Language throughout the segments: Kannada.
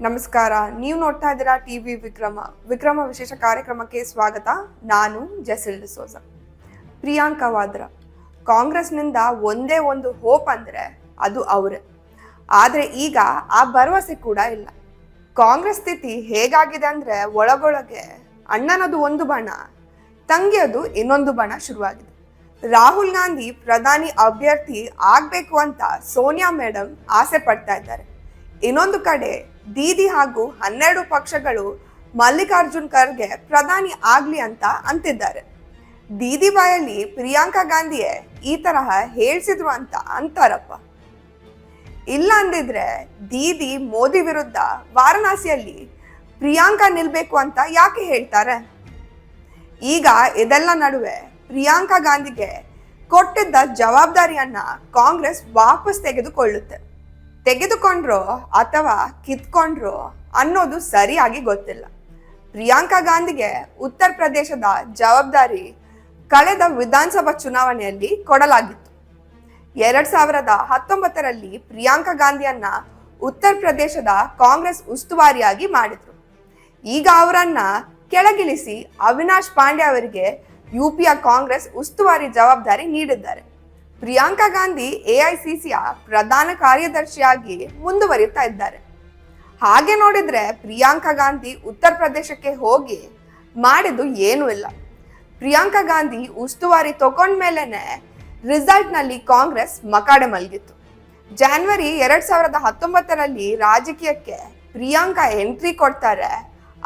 ನಮಸ್ಕಾರ. ನೀವು ನೋಡ್ತಾ ಇದ್ದೀರಾ ಟಿವಿ ವಿಕ್ರಮ. ವಿಕ್ರಮ ವಿಶೇಷ ಕಾರ್ಯಕ್ರಮಕ್ಕೆ ಸ್ವಾಗತ. ನಾನು ಜಸಿಲ್ ಡಿಸೋಜ. ಪ್ರಿಯಾಂಕಾ ವಾದ್ರಾ. ಕಾಂಗ್ರೆಸ್ನಿಂದ ಒಂದೇ ಒಂದು ಹೋಪ್ ಅಂದರೆ ಅದು ಅವರೇ. ಆದರೆ ಈಗ ಆ ಭರವಸೆ ಕೂಡ ಇಲ್ಲ. ಕಾಂಗ್ರೆಸ್ ಸ್ಥಿತಿ ಹೇಗಾಗಿದೆ ಅಂದರೆ ಒಳಗೊಳಗೆ ಅಣ್ಣನದು ಒಂದು ಬಣ, ತಂಗಿಯದು ಇನ್ನೊಂದು ಬಣ ಶುರುವಾಗಿದೆ. ರಾಹುಲ್ ಗಾಂಧಿ ಪ್ರಧಾನಿ ಅಭ್ಯರ್ಥಿ ಆಗಬೇಕು ಅಂತ ಸೋನಿಯಾ ಮೇಡಮ್ ಆಸೆ ಪಡ್ತಾ ಇದ್ದಾರೆ. ಇನ್ನೊಂದು ಕಡೆ ದೀದಿ ಹಾಗೂ ಹನ್ನೆರಡು ಪಕ್ಷಗಳು ಮಲ್ಲಿಕಾರ್ಜುನ್ ಖರ್ಗೆ ಪ್ರಧಾನಿ ಆಗ್ಲಿ ಅಂತ ಅಂತಿದ್ದಾರೆ. ದೀದಿ ಬಾಯಲ್ಲಿ ಪ್ರಿಯಾಂಕಾ ಗಾಂಧಿಯೇ ಈ ತರಹ ಹೇಳಿಸಿದ್ರು ಅಂತ ಅಂತಾರಪ್ಪ. ಇಲ್ಲ ಅಂದಿದ್ರೆ ದೀದಿ ಮೋದಿ ವಿರುದ್ಧ ವಾರಣಾಸಿಯಲ್ಲಿ ಪ್ರಿಯಾಂಕಾ ನಿಲ್ಬೇಕು ಅಂತ ಯಾಕೆ ಹೇಳ್ತಾರೆ? ಈಗ ಇದೆಲ್ಲ ನಡುವೆ ಪ್ರಿಯಾಂಕಾ ಗಾಂಧಿಗೆ ಕೊಟ್ಟಿದ್ದ ಜವಾಬ್ದಾರಿಯನ್ನ ಕಾಂಗ್ರೆಸ್ ವಾಪಸ್ ತೆಗೆದುಕೊಳ್ಳುತ್ತೆ. ತೆಗೆದುಕೊಂಡ್ರೋ ಅಥವಾ ಕಿತ್ಕೊಂಡ್ರೋ ಅನ್ನೋದು ಸರಿಯಾಗಿ ಗೊತ್ತಿಲ್ಲ. ಪ್ರಿಯಾಂಕಾ ಗಾಂಧಿಗೆ ಉತ್ತರ ಪ್ರದೇಶದ ಜವಾಬ್ದಾರಿ ಕಳೆದ ವಿಧಾನಸಭಾ ಚುನಾವಣೆಯಲ್ಲಿ ಕೊಡಲಾಗಿತ್ತು. ಎರಡ್ ಸಾವಿರದ ಹತ್ತೊಂಬತ್ತರಲ್ಲಿ ಪ್ರಿಯಾಂಕಾ ಗಾಂಧಿಯನ್ನ ಉತ್ತರ ಪ್ರದೇಶದ ಕಾಂಗ್ರೆಸ್ ಉಸ್ತುವಾರಿಯಾಗಿ ಮಾಡಿದ್ರು. ಈಗ ಅವರನ್ನ ಕೆಳಗಿಳಿಸಿ ಅವಿನಾಶ್ ಪಾಂಡೆ ಅವರಿಗೆ ಯುಪಿಯ ಕಾಂಗ್ರೆಸ್ ಉಸ್ತುವಾರಿ ಜವಾಬ್ದಾರಿ ನೀಡಿದ್ದಾರೆ. ಪ್ರಿಯಾಂಕಾ ಗಾಂಧಿ ಎಐಸಿಸಿಯ ಪ್ರಧಾನ ಕಾರ್ಯದರ್ಶಿಯಾಗಿ ಮುಂದುವರಿಯುತ್ತಾ ಇದ್ದಾರೆ. ಹಾಗೆ ನೋಡಿದ್ರೆ ಪ್ರಿಯಾಂಕಾ ಗಾಂಧಿ ಉತ್ತರ ಪ್ರದೇಶಕ್ಕೆ ಹೋಗಿ ಮಾಡಿದ್ದು ಏನೂ ಇಲ್ಲ. ಪ್ರಿಯಾಂಕಾ ಗಾಂಧಿ ಉಸ್ತುವಾರಿ ತಗೊಂಡ್ಮೇಲೆನೆ ರಿಸಲ್ಟ್ನಲ್ಲಿ ಕಾಂಗ್ರೆಸ್ ಮಕಾಡೆ ಮಲಗಿತ್ತು. ಜಾನ್ವರಿ ಎರಡ್ ಸಾವಿರದ ಹತ್ತೊಂಬತ್ತರಲ್ಲಿ ರಾಜಕೀಯಕ್ಕೆ ಪ್ರಿಯಾಂಕಾ ಎಂಟ್ರಿ ಕೊಡ್ತಾರೆ.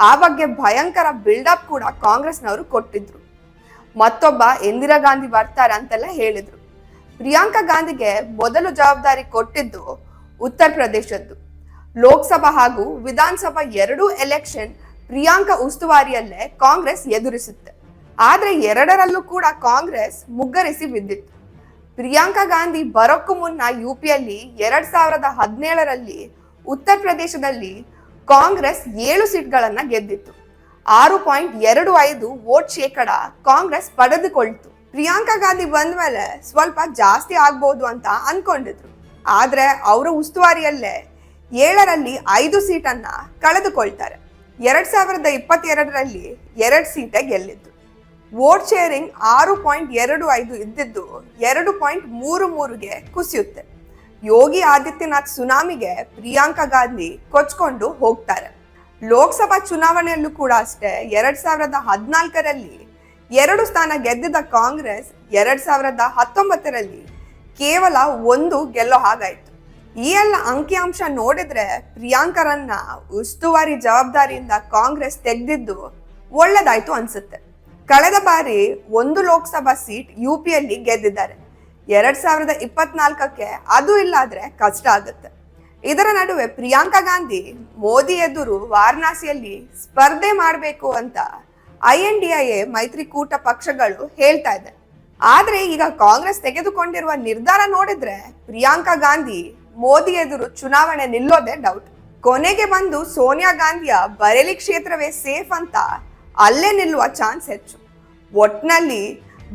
ಆ ಬಗ್ಗೆ ಭಯಂಕರ ಬಿಲ್ಡಪ್ ಕೂಡ ಕಾಂಗ್ರೆಸ್ನವರು ಕೊಟ್ಟಿದ್ರು. ಮತ್ತೊಬ್ಬ ಇಂದಿರಾ ಗಾಂಧಿ ಬರ್ತಾರೆ ಅಂತೆಲ್ಲ ಹೇಳಿದ್ರು. ಪ್ರಿಯಾಂಕಾ ಗಾಂಧಿಗೆ ಮೊದಲು ಜವಾಬ್ದಾರಿ ಕೊಟ್ಟಿದ್ದು ಉತ್ತರ ಪ್ರದೇಶದ್ದು. ಲೋಕಸಭಾ ಹಾಗೂ ವಿಧಾನಸಭಾ ಎರಡೂ ಎಲೆಕ್ಷನ್ ಪ್ರಿಯಾಂಕಾ ಉಸ್ತುವಾರಿಯಲ್ಲೇ ಕಾಂಗ್ರೆಸ್ ಎದುರಿಸುತ್ತೆ. ಆದ್ರೆ ಎರಡರಲ್ಲೂ ಕೂಡ ಕಾಂಗ್ರೆಸ್ ಮುಗ್ಗರಿಸಿ ಬಿದ್ದಿತ್ತು. ಪ್ರಿಯಾಂಕಾ ಗಾಂಧಿ ಬರೋಕ್ಕೂ ಮುನ್ನ ಯು ಪಿಯಲ್ಲಿ ಎರಡ್ ಸಾವಿರದ ಹದಿನೇಳರಲ್ಲಿ ಉತ್ತರ ಪ್ರದೇಶದಲ್ಲಿ ಕಾಂಗ್ರೆಸ್ ಏಳು ಸೀಟ್ಗಳನ್ನ ಗೆದ್ದಿತ್ತು. ಆರು ಪಾಯಿಂಟ್ ಎರಡು ಐದು ವೋಟ್ ಶೇಕಡ ಕಾಂಗ್ರೆಸ್ ಪಡೆದುಕೊಳ್ತು. ಪ್ರಿಯಾಂಕಾ ಗಾಂಧಿ ಬಂದ ಮೇಲೆ ಸ್ವಲ್ಪ ಜಾಸ್ತಿ ಆಗ್ಬೋದು ಅಂತ ಅನ್ಕೊಂಡಿದ್ರು. ಆದ್ರೆ ಅವರ ಉಸ್ತುವಾರಿಯಲ್ಲೇ ಏಳರಲ್ಲಿ ಐದು ಸೀಟನ್ನ ಕಳೆದುಕೊಳ್ತಾರೆ. ಎರಡ್ ಸಾವಿರದ ಇಪ್ಪತ್ತೆರಡರಲ್ಲಿ ಎರಡು ಸೀಟೇ ಗೆಲ್ಲಿದ್ದು. ವೋಟ್ ಶೇರಿಂಗ್ ಆರು ಪಾಯಿಂಟ್ ಎರಡು ಐದು ಇದ್ದಿದ್ದು ಎರಡು ಪಾಯಿಂಟ್ ಮೂರು ಮೂರುಗೆ ಕುಸಿಯುತ್ತೆ. ಯೋಗಿ ಆದಿತ್ಯನಾಥ್ ಸುನಾಮಿಗೆ ಪ್ರಿಯಾಂಕಾ ಗಾಂಧಿ ಕೊಚ್ಕೊಂಡು ಹೋಗ್ತಾರೆ. ಲೋಕಸಭಾ ಚುನಾವಣೆಯಲ್ಲೂ ಕೂಡ ಅಷ್ಟೇ ಎರಡ್ ಸಾವಿರದ ಹದಿನಾಲ್ಕರಲ್ಲಿ ಎರಡು ಸ್ಥಾನ ಗೆದ್ದಿದ್ದ ಕಾಂಗ್ರೆಸ್ ಎರಡ್ ಸಾವಿರದ ಹತ್ತೊಂಬತ್ತರಲ್ಲಿ ಕೇವಲ ಒಂದು ಗೆಲ್ಲೋ ಹಾಗಾಯ್ತು. ಈ ಎಲ್ಲ ಅಂಕಿಅಂಶ ನೋಡಿದ್ರೆ ಪ್ರಿಯಾಂಕರನ್ನ ಉಸ್ತುವಾರಿ ಜವಾಬ್ದಾರಿಯಿಂದ ಕಾಂಗ್ರೆಸ್ ತೆಗೆದಿದ್ದು ಒಳ್ಳೇದಾಯ್ತು ಅನ್ಸುತ್ತೆ. ಕಳೆದ ಬಾರಿ ಒಂದು ಲೋಕಸಭಾ ಸೀಟ್ ಯು ಪಿಯಲ್ಲಿ ಗೆದ್ದಿದ್ದಾರೆ. ಎರಡ್ ಸಾವಿರದ ಇಪ್ಪತ್ನಾಲ್ಕಕ್ಕೆ ಅದು ಇಲ್ಲಾದ್ರೆ ಕಷ್ಟ ಆಗುತ್ತೆ. ಇದರ ನಡುವೆ ಪ್ರಿಯಾಂಕಾ ಗಾಂಧಿ ಮೋದಿ ಎದುರು ವಾರಣಾಸಿಯಲ್ಲಿ ಸ್ಪರ್ಧೆ ಮಾಡಬೇಕು ಅಂತ I N D I A ಮೈತ್ರಿಕೂಟ ಪಕ್ಷಗಳು ಹೇಳ್ತಾ ಇದೆ. ಆದ್ರೆ ಈಗ ಕಾಂಗ್ರೆಸ್ ತೆಗೆದುಕೊಂಡಿರುವ ನಿರ್ಧಾರ ನೋಡಿದ್ರೆ ಪ್ರಿಯಾಂಕಾ ಗಾಂಧಿ ಮೋದಿ ಎದುರು ಚುನಾವಣೆ ನಿಲ್ಲೋದೇ ಡೌಟ್ ಕೊನೆಗೆ ಬಂದು ಸೋನಿಯಾ ಗಾಂಧಿಯ ಬರೇಲಿ ಕ್ಷೇತ್ರವೇ ಸೇಫ್ ಅಂತ ಅಲ್ಲೇ ನಿಲ್ಲುವ ಚಾನ್ಸ್ ಹೆಚ್ಚು. ಒಟ್ನಲ್ಲಿ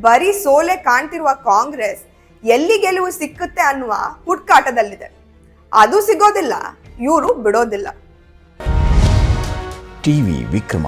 ಬರೀ ಸೋಲೆ ಕಾಣ್ತಿರುವ ಕಾಂಗ್ರೆಸ್ ಎಲ್ಲಿ ಗೆಲುವು ಸಿಕ್ಕುತ್ತೆ ಅನ್ನುವ ಹುಡ್ಕಾಟದಲ್ಲಿದೆ. ಅದು ಸಿಗೋದಿಲ್ಲ, ಇವರು ಬಿಡೋದಿಲ್ಲ. ಟಿವಿ ವಿಕ್ರಮ.